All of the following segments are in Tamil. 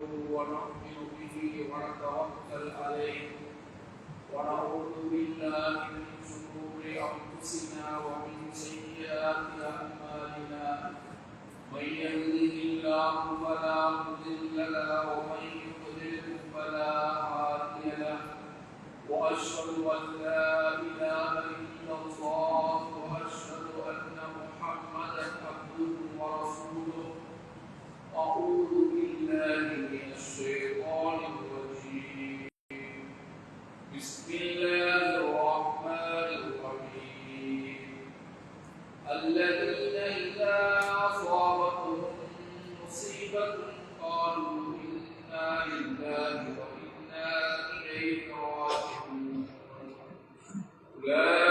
ونؤمن به ونتوكل عليه ونعوذ بالله من شرور أنفسنا ومن سيئات أعمالنا. من يهده الله فلا مضل له ومن يضلل فلا هادي له. وأشهد أن لا إله إلا الله وأشهد أن محمدا عبده ورسوله. أعوذ الشيطان الرجيم بسم الله الرحمن الرحيم. الذين إذا أصابتهم مصيبة قالوا إنا لله وإنا إليه راجعون. أولئك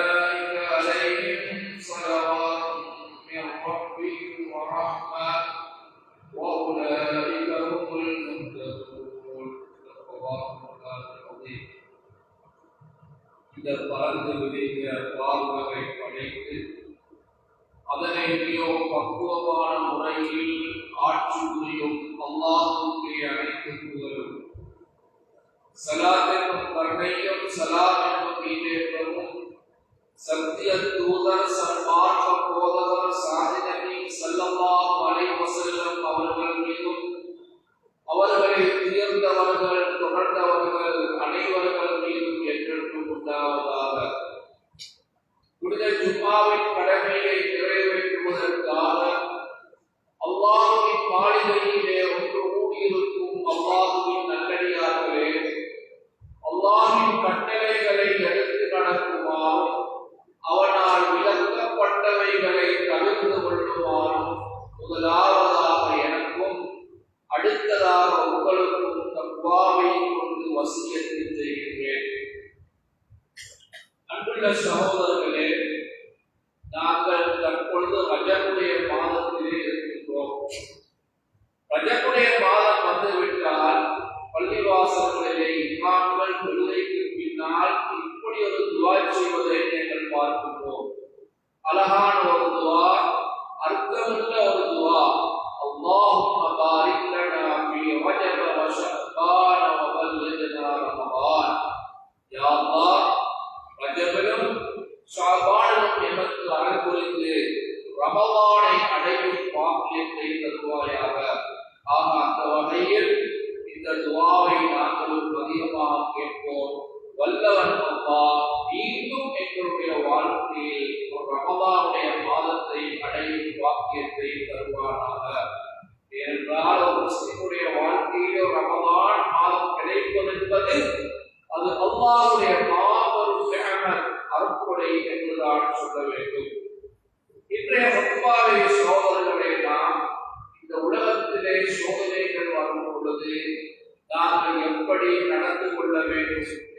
glória.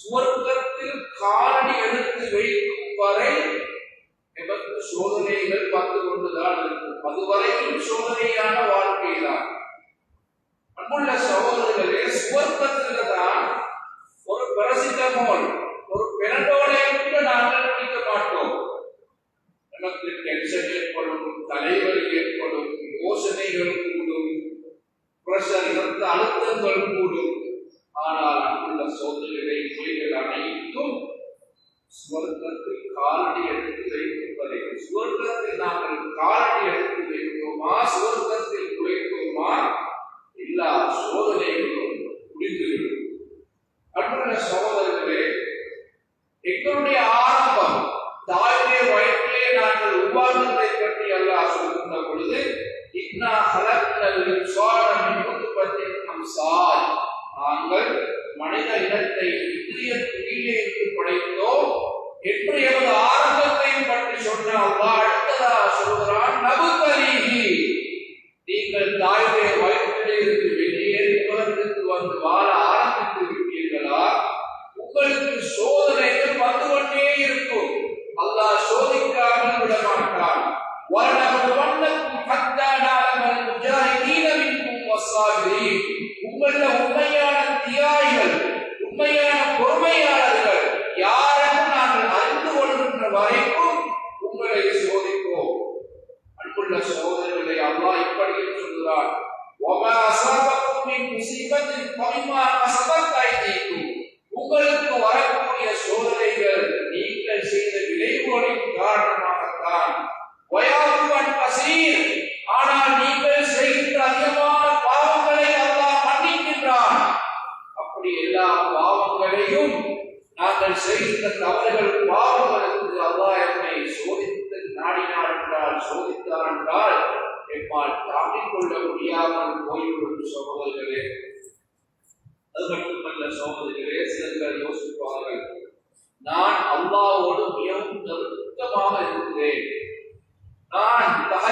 சுவர்க்கத்தில் காலடி எடுத்து வைக்கும் வரை எமக்கு சோதனைகள் பார்த்து கொண்டுதான் இருக்கும். அதுவரையில் சோதனையான வாழ்க்கைதான்.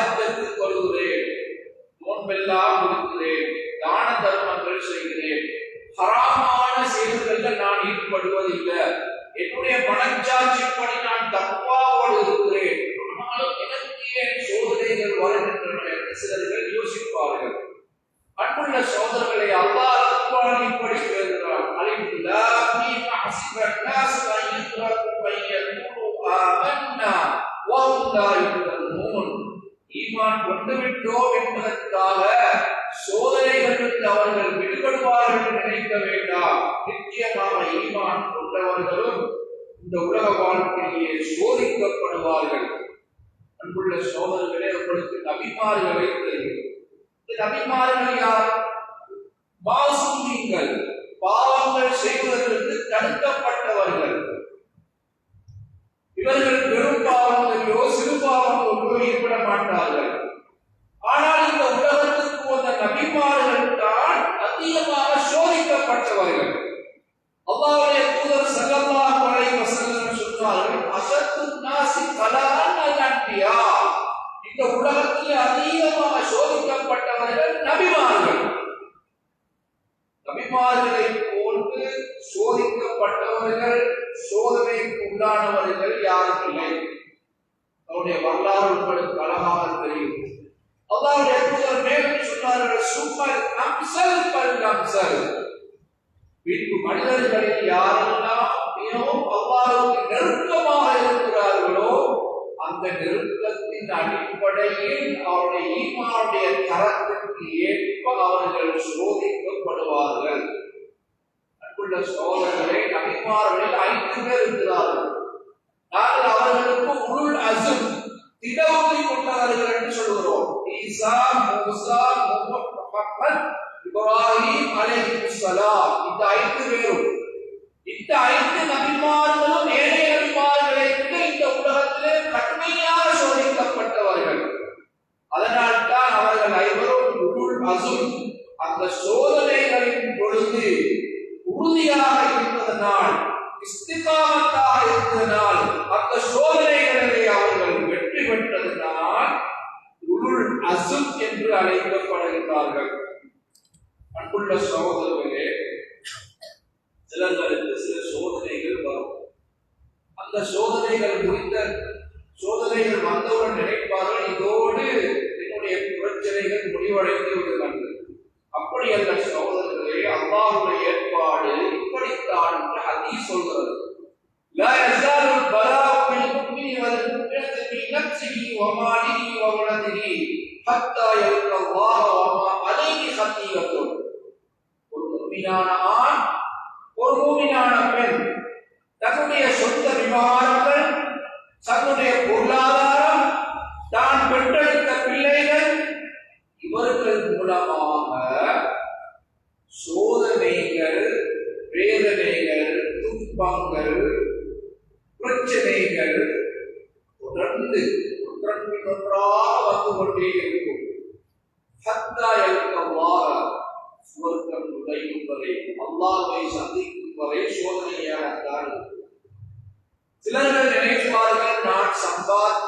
நான் கொள்கிறேன் நோன்பெல்லாம் இருக்கிறேன் தான தர்மங்கள் செய்கிறேன். ஹராமான செயல்கள்ல நான் ஈடுபடுவதில்லை. என்னுடைய மனச்சாட்சிப்படி நான் தப்பாவோடு இருக்கிறேன். ஆனாலும் எனக்கு ஏன் சோதனைகள் வருகின்றன சிலர்கள் நபிமார்களை தெரியும் இந்த நபிமார்கள் யார் மாசூமிங்கள் பாவங்கள் செய்வதற்கு தடுக்கப்பட்டவர்கள் இவர்கள் பெரும் பாவங்களிலோ சிறு பாவங்களிலோ ஈடுபட மாட்டார்கள் ஆனால் இந்த உலகத்துக்கு வந்த நபிமார்கள் தான் அதிகமாக சோதிக்கப்பட்டவர்கள் அல்லாஹ்வுடைய தூதர் ஸல்லல்லாஹு அலைஹி வஸல்லம் சொன்னார்கள் அஷத்து நாசி கலான் அன்பியா இந்த உலகத்தில் அதிகமாக சோதிக்கப்பட்டவர்கள் நபிமார்கள் நபிமார்களை போன்று சோதிக்கப்பட்டவர்கள் சோதனைக்கு உள்ளானவர்கள் யாரும் இல்லை அவருடைய வரலாறு உங்களுக்கு அழகாக தெரியும் அல்லாவுடைய தூதர் மேலும் சொன்னார்கள் சும்மர் அம்சல் பல் அம்சல் பின்பு மனிதர்களில் யாரெல்லாம் மிகவும் அல்லாஹ்வுக்கு நெருக்கமாக இருக்கிறார்களோ அந்த நெருக்கத்தின் அடிப்படையில் அவருடைய ஈமானுடைய தரத்திற்கு ஏற்ப அவர்கள் சோதிக்கப்படுவார்கள். அன்புள்ள சோதரர்களே நபிமார்களில் ஐந்து பேர் இருக்கிறார்கள். நாங்கள் அவர்களுக்கு உருள் அசும் திடவுறுதி கொண்டவர்கள் என்று சொல்கிறோம் ஈசா மூசா முகமது இப்ராஹிம் அலைஹிஸ்ஸலாம் இந்த ஐந்து பேரும் இந்த ஐந்து நபிமார்களும் ஏழை நபிமார்கள் உலகத்திலே கடுமையாக சோதிக்கப்பட்டவர்கள். அதனால் தான் அவர்கள் ஐவரும் உருள் அசும் அந்த சோதனைகளின் பொழுது உறுதியாக இருந்ததனால் இஸ்திகாமத்தாக இருந்ததனால் அந்த சோதனைகளிலே அவர்கள் வெற்றி பெற்றதனால் உருள் அசும் என்று அழைக்கப்படுகிறார்கள் அன்புள்ள சகோதரர்களே சிலங்களுக்கு சில சோதனைகள் வரும். அந்த சோதனைகள் குறித்த சோதனைகள் வந்தவுடன் நினைப்பார்கள் இதோடு என்னுடைய பிரச்சனைகள் முடிவடைந்து விடுகிறது அப்படி அல்ல சகோதரர்களே அல்லாஹ்வுடைய ஏற்பாடு இப்படித்தான் என்று ஹதீஸ் சொல்கிறது لا يزال البلاء بالمؤمن والمؤمنة في نفسه وماله وولده حتى يلقى الله وما عليه خطيئة ஒரு முக்மினான ஆண் ஒரு மூமினான பெண் தன்னுடைய சொந்த விவகாரங்கள் தன்னுடைய பொருளாதாரம் தான் பெற்றெடுத்த பிள்ளைகள் இவர்கள் மூலமாக சோதனைகள் வேதனைகள் துன்பங்கள் பிரச்சனைகள் தொடர்ந்து ஒன்றன் பின் ஒன்றாக வந்து கொண்டே இருக்கும் ஹத்தா எழுக்கவாக சுவர்க்கம் நுழையும் வரை அல்லாஹ்வை சந்திக்கும் வரை சோதனையாகத்தான் இருக்கும் சிலர்கள் நினைப்பார்கள் நான் சம்பாத்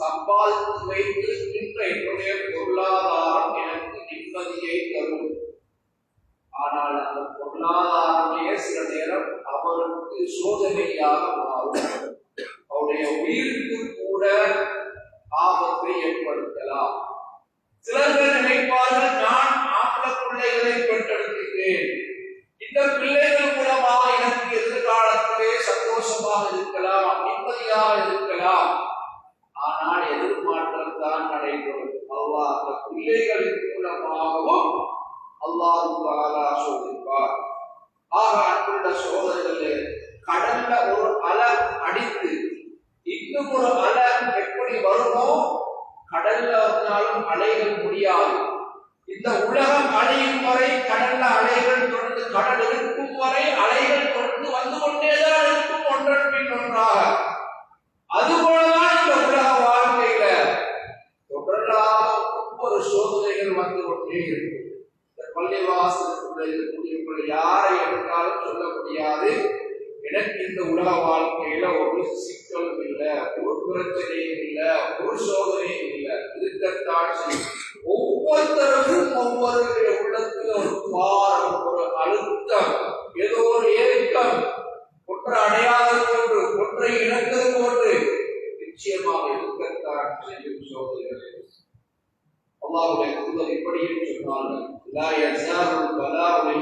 சம்பாதித்து வைத்திருக்கின்ற என்னுடைய பொருளாதாரம் எனக்கு நிம்மதியை தரும் ஆனால் அந்த பொருளாதாரமே சில நேரம் அவருக்கு சோதனையாக மாறும் அவருடைய உயிருக்கு கூட ஆபத்தை ஏற்படுத்தலாம் சிலர்கள் நினைப்பார்கள் நான் ஆம்பள பிள்ளைகளை பெற்றெடுக்கிறேன் இந்த பிள்ளைகள் மூலமாக எனக்கு எதிர்காலத்திலே சந்தோஷமாக இருக்கலாம் நிம்மதியாக இருக்கலாம் ஆனால் எதிர்மாற்றம் தான் நடைபெறும் அல்லாஹ் அந்த பிள்ளைகளின் மூலமாகவும் அல்லாஹ் சோதிப்பார். ஆக அன்புள்ள சோதனைகளே கடல்ல ஒரு அலை அடித்து இன்னும் ஒரு அலை எப்படி வருமோ கடல்ல வந்தாலும் அலைகள் முடியாது. இந்த உலகம் அழியும் வரை கடல்ல அலைகள் தொடர்ந்து கடல் இருக்கும் வரை அலைகள் தொடர்ந்து வந்து கொண்டேதான் இருக்கும் ஒன்றன் பின் ஒன்றாக. அதுபோல இந்த உலக வாழ்க்கையில தொடர்ந்தாக ஒவ்வொரு சோதனைகள் வந்து கொண்டே இருக்கும் இந்த பள்ளிவாசலுக்குள்ள இருக்கக்கூடிய யாரை எடுத்தாலும் சொல்ல முடியாது. எனக்கு இந்த உலக வாழ்க்கையில ஒரு சிக்கலும் இல்லை ஒரு பிரச்சனையும் இல்லை ஒரு சோதனையும் இல்லை. இருக்கத்தான் ஒவ்வொருத்தருக்கும் ஒவ்வொருடைய உள்ளத்துல ஒரு பாரம் ஒரு அழுத்தம் ஏதோ ஒரு ஏக்கம். ஒன்றை அடையாத போன்று ஒன்றை இழந்தது போன்று நிச்சயமாக இருக்கத்தான் செய்யும் சோதனைகள் அல்லாஹ்வுடைய தூதர் இப்படியும் لا يزال البلاء من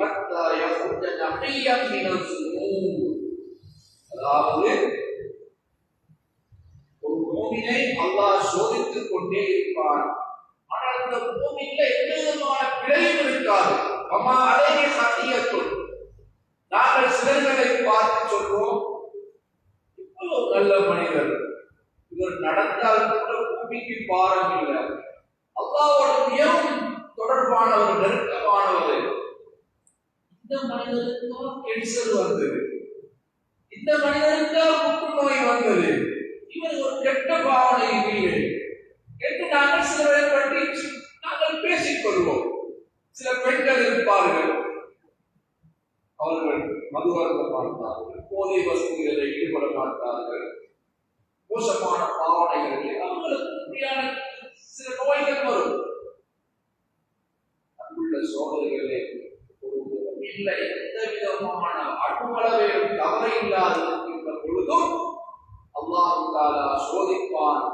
حتى يخرج نقيا من الذنوب அதாவது ஒரு மோமினை அல்லாஹ் சோதித்துக் கொண்டே இருப்பார் ஆனால் அந்த மோமின்ல எந்த விதமான பிழையும் இருக்காது. அம்மா அழகிய சத்தியத்துள் நாங்கள் சிலர்களை பார்த்து சொல்றோம் இவ்வளவு நல்ல மனிதர். இவர் நடந்தால் கூட பூமிக்கு பாரம் இல்லை அல்லாவோட நியமம் மிகவும் தொடர்பானவர் நெருக்கமானவர் இந்த மனிதருக்கும் கேன்சர் வந்தது. இந்த மனிதருக்கும் புற்றுநோய் வந்தது. இவர் ஒரு கெட்ட பாவனை இல்லை. என்று நாங்கள் சிலரை பற்றி நாங்கள் பேசிக் கொள்வோம். சில பெண்கள் இருப்பார்கள். அவர்கள் மது அருந்த மாட்டார்கள் போதை வசதிகளில் ஈடுபட மாட்டார்கள். மோசமான பாவனைகளில் அவங்களுக்கு இப்படியான சில நோய்கள் வரும். உள்ள சோதனைகளே இல்லை. எந்த விதமான அணுமளவேலும் தவறு இல்லாது இருக்கின்ற பொழுதும் அல்லாஹு தாலா சோதிப்பான்.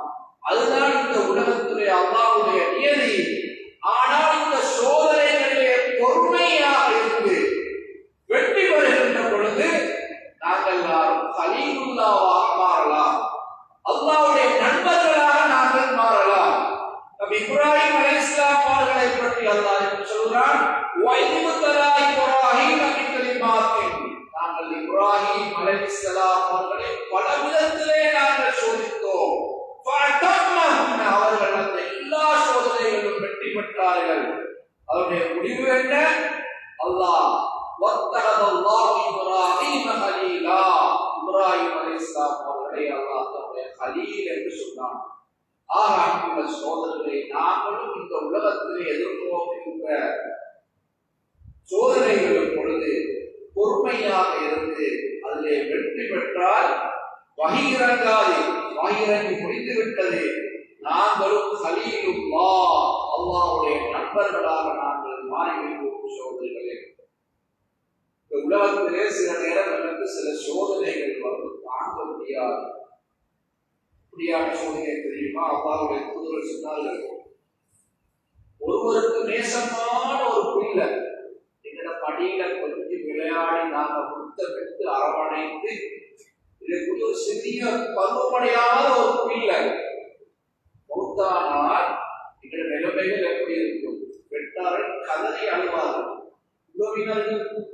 அதுதான் இந்த உலகத்திலே அல்லாஹ்வுடைய நியதி. ஆனால் இந்த சோதனைகளிலே பொறுமையாக இருந்து வெற்றி பெறுகின்ற பொழுது நாங்கள் எல்லாரும் கலீமுல்லாவாக மாறலாம். அல்லாவுடைய நண்பர்களாக நாங்கள் மாறலாம். நபி இப்ராஹிம் அலைஹிஸ்ஸலாம் அவர்களை பற்றி அல்லாஹ் என்று சொல்கிறான் நாங்கள் இப்ராஹிம் அலைஹிஸ்ஸலாம் அவர்களை பல விதத்திலே நாங்கள் சோதித்தோம். அவர்கள் அந்த எல்லா சோதனைகளும் வெற்றி பெற்றார்கள். அவருடைய முடிவு என்ன? அல்லாஹ் இப்ராஹிம் அலைஹிஸ்ஸலாம் அவர்களை அல்லாஹ் தன்னுடைய ஹலீல் என்று சொன்னான். ஆக சோதனை நாங்களும் இந்த உலகத்திலே எதிர்நோக்குகின்ற சோதனைகளும் பொழுது பொறுமையாக இருந்து அதிலே வெற்றி பெற்றால் வகிரங்காது வகிரங்கி முடிந்து விட்டது நாங்களும் சலீலுல்லா அல்லாவுடைய நண்பர்களாக நாங்கள் மாறிவிடுவோம் சோதனைகளே. இந்த உலகத்திலே சில நேரங்களுக்கு சில சோதனைகள் வந்து தாங்க முடியாது. இப்படியான சோதனை தெரியுமா? அப்பாவுடைய தூதர் சொன்னார்கள். ஒருவருக்கு நேசமான ஒரு பிள்ளை எங்கட படியில கொஞ்சம் விளையாடி நாங்க முத்தமிட்டு அரவணைத்து இதற்கு ஒரு சிறிய பருவமடையாத ஒரு பிள்ளை மௌத்தானால் எங்கட நிலைமைகள் எப்படி இருக்கும்? பெற்றார்கள் கதறி அழுவார்கள். உறவினர்கள்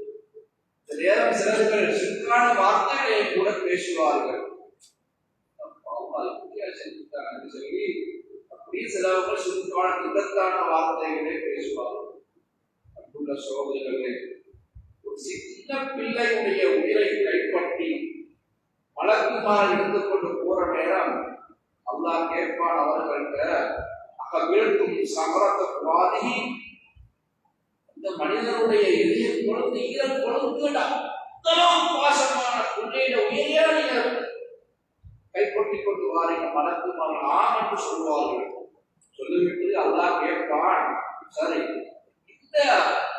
நேரம் சிலர்கள் சிற்கான வார்த்தைகளை கூட பேசுவார்கள். செஞ்சுட்டாங்கன்னு சொல்லி அப்படி சிலவங்க சிறுக்கான விபத்தான வார்த்தைகளை பேசுவார்கள். அன்புள்ள சோதனைகளே ஒரு சின்ன பிள்ளையுடைய உயிரை கைப்பற்றி வழக்குமாறு இருந்து கொண்டு போற நேரம் அல்லாஹ் கேட்பான் அவர்கள்ட்ட அகவிழ்க்கும் சமரத்தவாதி இந்த மனிதனுடைய இதயம் கொழுந்து ஈரம் குழந்தைடா. அத்தனம் பாசமான புள்ளையிட நீங்க கைப்பற்றி கொண்டு வாரீங்க மலக்குமார்கள் ஆம் என்று சொல்வார்கள் சொல்லிவிட்டு அல்லாஹ் கேட்பான் சரி இந்த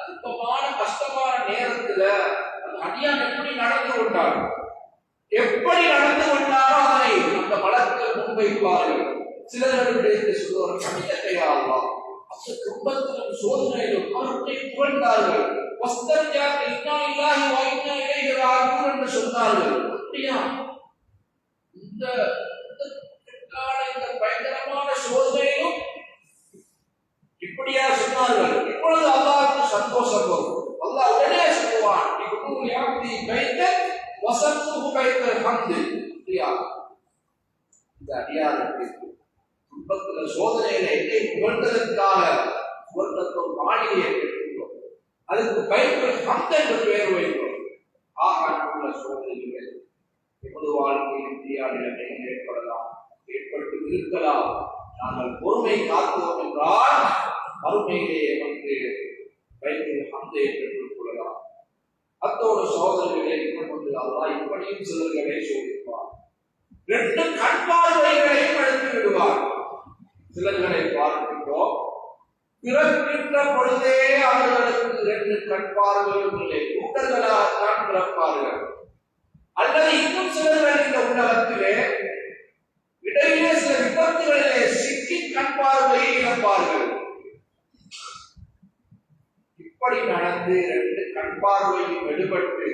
துக்கமான கஷ்டமான நேரத்துல அந்த அடியான் எப்படி நடந்து கொண்டார்? எப்படி நடந்து கொண்டாரோ அதனை அந்த வழக்கில் முன்வைப்பார்கள். சிலர்களுடைய சொல்வார் கணிதத்தையாவா அந்த துன்பத்திலும் சோதனையிலும் அவர்களை புகழ்ந்தார்கள். வஸ்தர்ஜாக்கு இன்னா இல்லாஹி வா இன்னா இலைஹி என்று சொன்னார்கள். அப்படியா? இந்த இந்த பயங்கரமான சோதனையிலும் இப்படியா சொன்னார்கள். இப்பொழுது அல்லாஹ்வுக்கு சந்தோஷம் வரும். அல்லாஹ் உடனே சொல்லுவான் இப்னு யாப்தி பைத்த வசத்துஹு பைத்த ஹம்து. இல்லையா? இந்த அடியாருக்கு துன்பத்துல சோதனையில என்னை புகழ்ந்ததற்காக சுவர்க்கத்தோர் மாளிகையை அதுக்கு பைபிள் அந்த என்று பெயர் வைக்கிறோம். ஆக சோதனை சோதனைகள். பொது வாழ்க்கையில் இந்தியாவில் நிலைமைகள் ஏற்படலாம். ஏற்பட்டு இருக்கலாம். நாங்கள் பொறுமை காத்தோம் என்றால் மறுமையிலேயே வந்து வைத்து அந்த பெற்றுக் கொள்ளலாம் அத்தோடு சோதனைகளை கொண்டு அல்லாஹ் இப்படியும் சிலர்களை சோதிப்பார் ரெண்டு கண் பார்வைகளையும் எடுத்து விடுவார் சிலர்களை பார்க்கின்றோம். பிறக்கின்ற பொழுதே அவர்களுக்கு ரெண்டு கண் பார்வையும் இல்லை கூட்டங்களாகத்தான் பிறப்பார்கள். அல்லது இன்னும் சிலர்கள் இந்த உலகத்திலே இடையிலே சில விபத்துகளிலே சிக்கி கண் பார்வையை இழப்பார்கள் இப்படி நடந்து ரெண்டு கண் பார்வையும் எடுபட்டு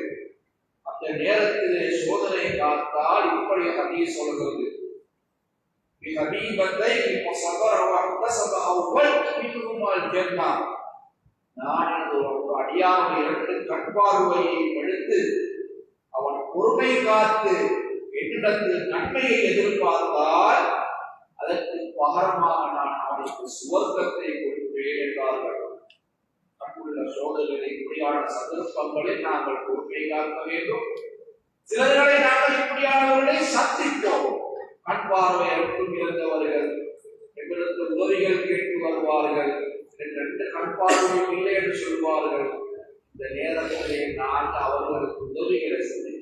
அந்த நேரத்திலே சோதனை காத்தால் இப்படி ஹதீஸ் சொல்கிறது بحبيبتين وصبر واحتسب أولت منهما الجنة நான் இந்த ஒரு அடியான் இரண்டு கண் பார்வையை எடுத்து அவன் பொறுமை காத்து என்னிடத்தில் நன்மையை எதிர்பார்த்தால் அதற்கு பகரமாக நான் அவனுக்கு சுவர்க்கத்தை கொடுப்பேன் என்றார்கள். அங்குள்ள சோதனைகளை இப்படியான சந்தர்ப்பங்களை நாங்கள் பொறுமை காக்க வேண்டும். சிலர்களை நாங்கள் இப்படியானவர்களை சந்தித்தோம். கண் பார்வை அற்பும் இழந்தவர்கள் எங்களுக்கு உதவிகள் கேட்டு வருவார்கள். எனக்கு ரெண்டு கண் பார்வையும் இல்லை என்று சொல்வார்கள் இந்த நேரத்திலே நான் அவர்களுக்கு உதவிகளை செய்ய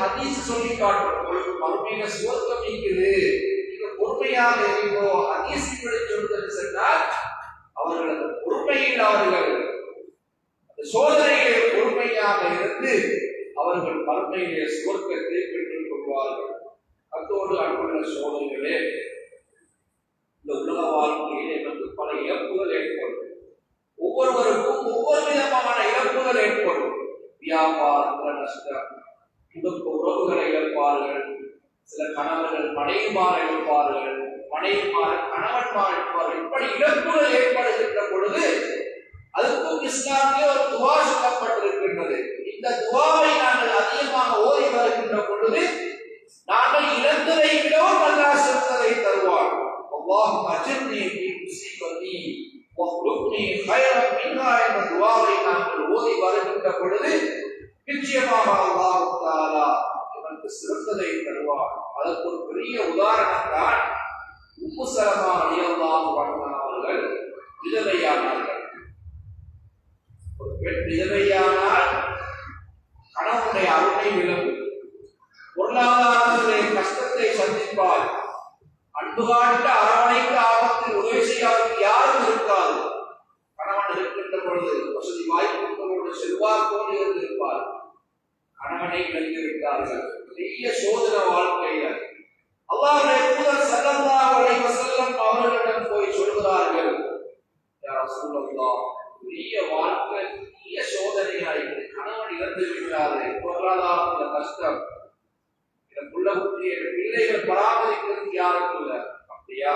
ஹதீஸ் சொல்லி காட்டும் உங்களுக்கு மறுமையில சுவர்க்கம் இருக்குது நீங்க பொறுமையாக இருந்தோ ஹதீஸ் இப்படி சொல்றது சொன்னால் அவர்கள் அந்த பொறுமையில் அவர்கள் அந்த சோதனையிலே பொறுமையாக இருந்து அவர்கள் மறுமையிலே சுவர்க்கத்தை பெற்றுக் கொள்வார்கள். அத்தோடு அன்புள்ள சோதனைகளே இந்த உலக வாழ்க்கையிலே நமக்கு பல இழப்புகள் ஏற்படும். ஒவ்வொருவருக்கும் ஒவ்வொரு விதமான இழப்புகள் ஏற்படும். வியாபாரத்துல நஷ்டம் குடும்ப உறவுகளை இழப்பார்கள் சில கணவர்கள் மனைவிமார இழப்பார்கள் மனைவிமார கணவன்மார் இழப்பார்கள் இப்படி இழப்புகள் ஏற்படுகின்ற பொழுது அதுக்கும் இஸ்லாமிலே ஒரு துவா சொல்லப்பட்டிருக்கின்றது. இந்த துவாவை நாங்கள் அதிகமாக ஓதி வருகின்ற பொழுது நாங்கள் இழந்ததை விடவும் அல்லாஹ் சிறந்ததை தருவார் அல்லாஹ் அஜர்னி ஃபீ முஸீபத்தி வஹ்லுக்னி கைரன் மின்ஹா என்ற துஆவை நாங்கள் ஓதி வருகின்ற பொழுது நிச்சயமாக அல்லாஹ் தஆலா எனக்கு சிறந்ததை தருவார் அதற்கு ஒரு பெரிய உதாரணம் தான் உப்பு சலமா ரலியல்லாஹு அவர்கள் விதவையானார்கள். ஒரு பெண் விதவையானால் கணவனுடைய அருமை விளங்கும். பொருளாதாரத்திலே கஷ்டத்தை சந்திப்பார் அன்பு காட்ட அரவணைக்கு ஆபத்தில் உதவி செய்யாதற்கு யாரும் இருக்காது. கணவன் இருக்கின்ற பொழுது வசதி வாய்ப்புகளோடு செல்வாக்கோடு இருந்திருப்பார். கணவனை இழந்து விட்டார்கள். பெரிய சோதனை வாழ்க்கையில் அல்லாஹ்வுடைய தூதர் ஸல்லல்லாஹு அலைஹி வஸல்லம் அவர்களிடம் போய் சொல்கிறார்கள் யா ரசூலல்லாஹ் பெரிய வாழ்க்கை பெரிய சோதனையாயிற்று கணவன் இழந்து விட்டாரு பொருளாதாரத்துல கஷ்டம் இந்த புள்ள குட்டி என் பிள்ளைகள் பராமரிக்கிறது யாரும் இல்ல. அப்படியா?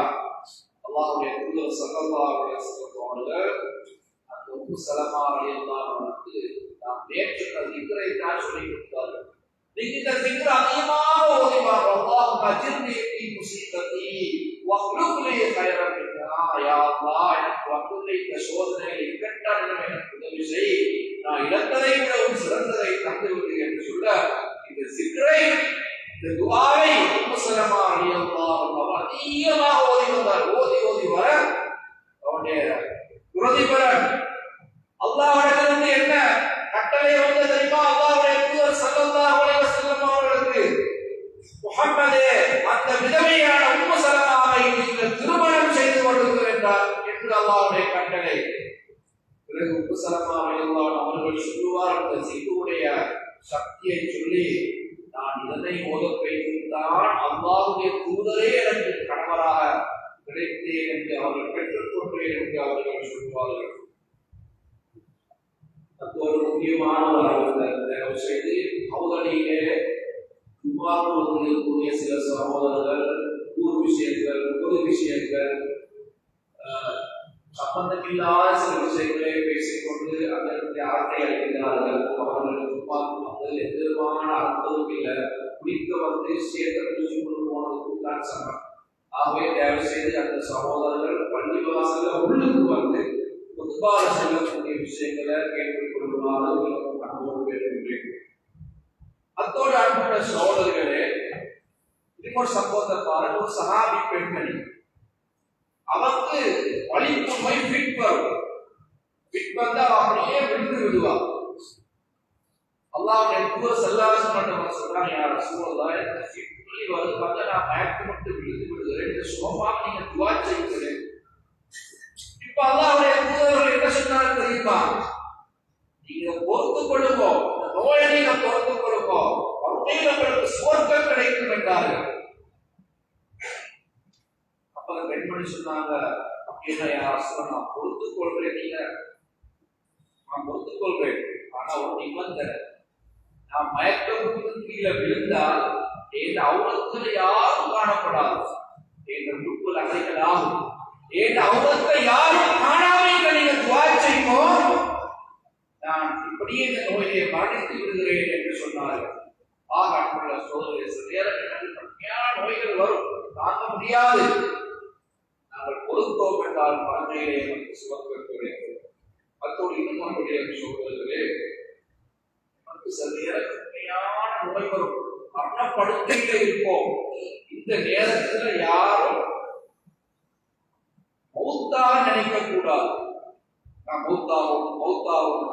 அல்லாஹ்வுடைய தூதர் ஸல்லல்லாஹு அலைஹி அந்த உப்பு சலமா ரலியல்லாஹு அன்ஹா நாம் நேற்று திக்ரை தான் சொல்லி கொடுத்தார்கள். நீங்க இந்த திக்ர அதிகமாக ஓதிவாங்க அல்லாஹ் அஜிர்னி ஃபீ முஸீபத்தி வஹ்லுக்லி கைரன் யா அல்லாஹ் எனக்கு வந்துள்ள இந்த சோதனைகளை இக்கட்டான எனக்கு உதவி செய். நான் இழந்ததை விட ஒரு சிறந்ததை தந்து விடு என்று சொல்ல இந்த சிக்கரை இந்த துவாவை அதிகமாக ஓதி வந்தார் ஓதி ஓதி வர அவனுடைய பிரதிபலன் அல்லாஹ் என்ன கட்டளை வந்து தெரியுமா அல்லாஹுடைய தூதர் சல்லல்லாஹு அத்தோடு தயவு செய்து அவதனியிலே துப்பாக்குவதில் இருக்கக்கூடிய சில சகோதரர்கள் ஊர் விஷயங்கள் பொது விஷயங்கள் சம்பந்தமில்லாத சில விஷயங்களை பேசிக்கொண்டு அதற்கு ஆட்டை அளிக்கிறார்கள் அவர்கள் துப்பாக்கு வந்ததில் எந்த விதமான அர்த்தமும் இல்லை குடிக்க வந்து சேர்த்து பூசி கொண்டு போனதுக்கு தான் சமம் ஆகவே தயவு செய்து அந்த சகோதரர்கள் பள்ளி வாசல்ல உள்ளுக்கு வந்து பொதுவாக செல்லக்கூடிய விஷயங்களை கேட்டு உங்களுக்கு அனுபவம் கேட்கின்றேன் அத்தோடு அன்புள்ள சகோதரர்களே இன்னொரு சம்பவத்தை பாருங்க. ஒரு சஹாபி பெண்மணி. அவருக்கு வலிப்பு நோய் ஃபிட் வரும் ஃபிட் வந்தா அப்படியே விழுந்து விடுவா அல்லாஹ் எப்போ செல்லாசு பண்ணவங்க சொல்றாங்க யார் சூழலா எனக்கு ஃபிட் வலி வருது பார்த்தா நான் மயக்கம் மட்டும் விழுந்து விடுகிறேன் இந்த நீங்க துவா செய்கிறேன் இப்ப அல்லாஹ்வுடைய தூதர்கள் என்ன சொன்னாரு தெரியுமா? நீங்க பொறுத்து கொள்ளுங்கோ. இந்த நோயை பொறுத்து கொள்ளுங்கோ. உண்மையில் நம்மளுக்கு சுவர்க்கம் கிடைக்கும் என்றார்கள். அப்ப பெண்மணி சொன்னாங்க அப்படின்னா யார் சொல்ல நான் பொறுத்து கொள்றேன் நீங்க? நான் பொறுத்து கொள்றேன் ஆனா ஒரு நிபந்தனை. நான் மயக்க கீழே விழுந்தால் என் அவுரத்துல யாரும் காணப்படாது? என் உறுப்புகள் அறைகளாகும் என் அவுரத்தை யாரும் காணாமல் நீங்க துவா செய்வோம் நான் இப்படியே இந்த நோயை மரணித்து விடுகிறேன் என்று சொன்னார்கள் ஆக அன்புள்ள சோதனை கடுமையான நோய்கள் வரும். தாங்க முடியாது. நாங்கள் பொறுத்தோம் என்றால் மரணையிலே நமக்கு சுமக்க அத்தோடு இன்னும் நம்முடைய சோதர்களே நமக்கு சில கடுமையான நோய் வரும். மரணப்படுக்கையில இருப்போம். இந்த நேரத்துல யாரும் மௌத்தா நினைக்க கூடாது நான் மௌத்தாவும் மௌத்தாவும்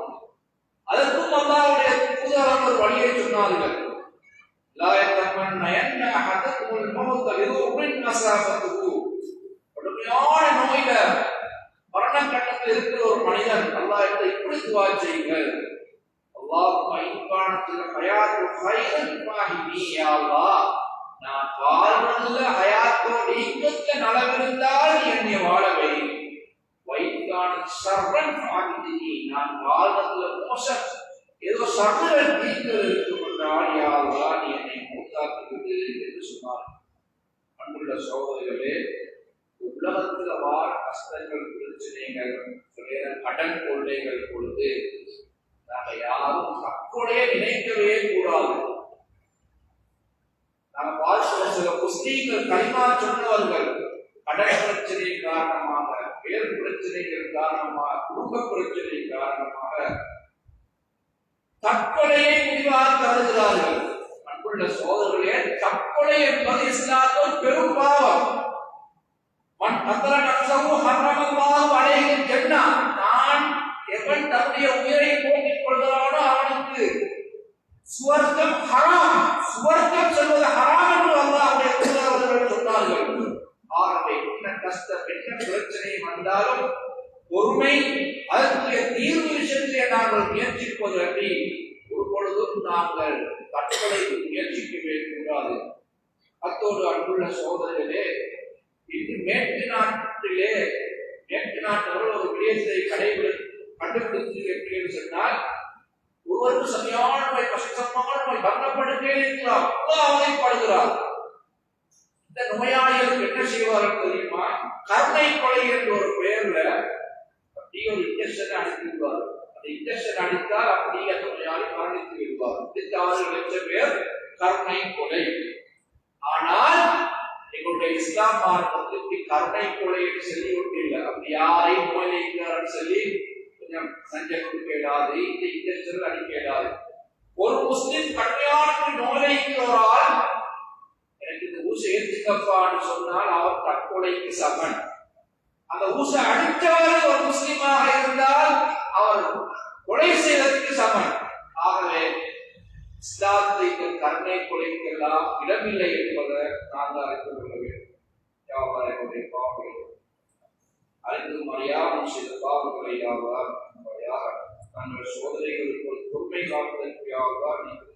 அதற்கும் அல்லாவுடைய தூதர் ஒரு வழியை சொன்னார்கள். லா யத்தமன்னயன்ன அஹதகுல் மௌத்த லிதுர்ரின் அஸாபத்துஹு கடுமையான நோயில மரண கட்டத்தில் இருக்கிற ஒரு மனிதன் அல்லாஹ் இதை இப்படி துவா செய்யுங்கள். அல்லாஹும்ம இன்கானத்தில் ஹயாத்து ஹைரன் ஃபாஹிமி யா அல்லாஹ். நான் வாழ்வதில் ஹயாத்தோ நீக்கத்த நலவிருந்தால் என்னை வாழ வை. சர்வன் ஃபாஹிமி நான் வாழ்வதில் மோசம். ஏதோ சகல நீங்கள் இருக்கும் என்றால் என்னை மூத்தாக்கி என்று சொன்னார். அன்புள்ள சகோதரர்களே உலகத்துல வார கஷ்டங்கள் பிரச்சனைகள் சில கடன் கொள்ளைகள் பொழுது நாங்க யாரும் தற்கொலையை நினைக்கவே கூடாது. நாங்க பார்க்கிற சில முஸ்லீம்கள் கைமா சொன்னவர்கள் கடன் பிரச்சனை காரணமாக பேர் பிரச்சனைகள் காரணமாக குடும்ப பிரச்சனை காரணமாக தற்கொலையை முடிவாக கருதுகிறார்கள். அன்புள்ள சோதரர்களே தற்கொலை என்பது இஸ்லாத்தில் பெரும் பாவம். மன் பத்திர நப்சஹு ஹர்ரமல்லாஹு அலைஹி. ஜன்னா நான் எவன் தன்னுடைய உயிரை போக்கிக் கொள்கிறானோ அவனுக்கு சுவர்க்கம் ஹராம். சுவர்க்கம் செல்வது ஹராம் என்று அல்லாஹ்வுடைய தூதர் அவர்கள் சொன்னார்கள். ஆகவே என்ன கஷ்டம் என்ன பிரச்சனை வந்தாலும் பொறுமை அதற்குரிய தீர்வு விஷயத்திலே நாங்கள் முயற்சிப்பது அன்றி ஒரு பொழுதும் நாங்கள் தற்கொலைக்கு முயற்சிக்கவே கூடாது அத்தோடு அன்புள்ள சோதனைகளே இன்று மேற்கு நாட்டிலே மேற்கு நாட்டவர்கள் ஒரு விடயத்தை கடைபிடி கண்டுபிடித்து சொன்னால் ஒருவருக்கு சரியான நோய் கஷ்டமான நோய் மரணப்படுக்கையில் இருக்கிறார் அவதைப்படுகிறார். இந்த நோயாளிகளுக்கு என்ன செய்வார்கள் தெரியுமா? கருணை கொலை என்ற ஒரு பெயர்ல அப்படியே ஒரு இன்ஜெக்ஷன் அனுப்பி விடுவார். அந்த இன்ஜெக்ஷன் அடித்தால் அப்படியே அந்த நோயாளி மரணித்து விடுவார். இதுக்கு அவர்கள் வச்ச பேர் கருணை கொலை. ஆனால் எங்களுடைய இஸ்லாம் மார்க்கத்தில் இப்படி கருணை கொலை என்று சொல்லி விட்டில்லை அப்படி யாரையும் நோயிலைக்கிறார் சொல்லி கொஞ்சம் சண்டை கொடுக்க இயலாது இந்த இன்ஜெக்ஷன் அடிக்க இயலாது ஒரு முஸ்லிம் கடுமையான நோயிலைக்கிறவரால் எனக்கு இந்த ஊசை ஏற்றுக்கப்பான்னு சொன்னால் அவர் தற்கொலைக்கு சமன். அந்த ஊசை அடித்தவர் ஒரு முஸ்லீமாக இருந்தால் அவர் கொலை செய்வதற்கு சமன் ஆகவே இஸ்லாத்தை கருணை கொலைக்கெல்லாம் இடமில்லை என்பதை நாங்கள் அறிந்து கொள்ள வேண்டும். வியாபாரங்களுடைய பாவங்கள் அறிந்து அறிந்தும் செய்த பாவங்களை யாவார் நம்புவாயாக? தங்கள் சோதனைகளுக்கு பொறுமை காப்பதற்கு யாவார்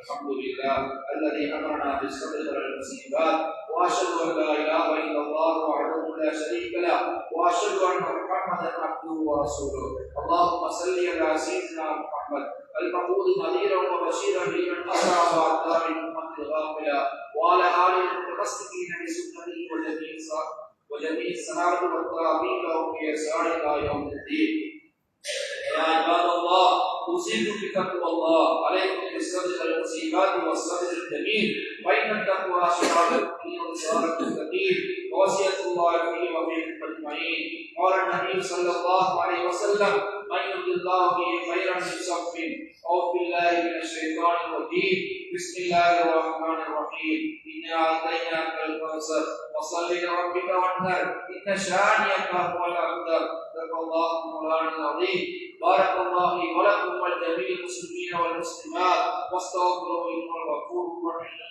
الحمد لله الذي امرنا بالصبر والمصيبات واشهد ان لا اله الا الله وحده لا شريك له واشهد ان محمدا عبده ورسوله. اللهم صل على سيدنا محمد، المبعوث نذيرا وبشيرا لمن اسرع بعد الامه الغافله وعلى اله المتمسكين بسنته وجميع وجميع الصحابه والتابعين لهم باحسان الى يوم الدين. يا عباد الله اوصيكم بتقوى الله عليكم بالصبر والمصيبات والصبر الجميل فان التقوى شعار الدين وصارت التقيل ووصيه الله فيه وفيكم اجمعين قال النبي صلى الله عليه وسلم من يرد الله به خيرا يصف أو بالله من الشيطان الرجيم. بسم الله الرحمن الرحيم. إنا أعطيناك الكوثر وصل لربك وانهر إن شانئك هو الابتر صدق الله مولانا العظيم. بارك الله لي ولكم ولجميع المسلمين والمسلمات. واستغفروا إنه الغفور الرحيم.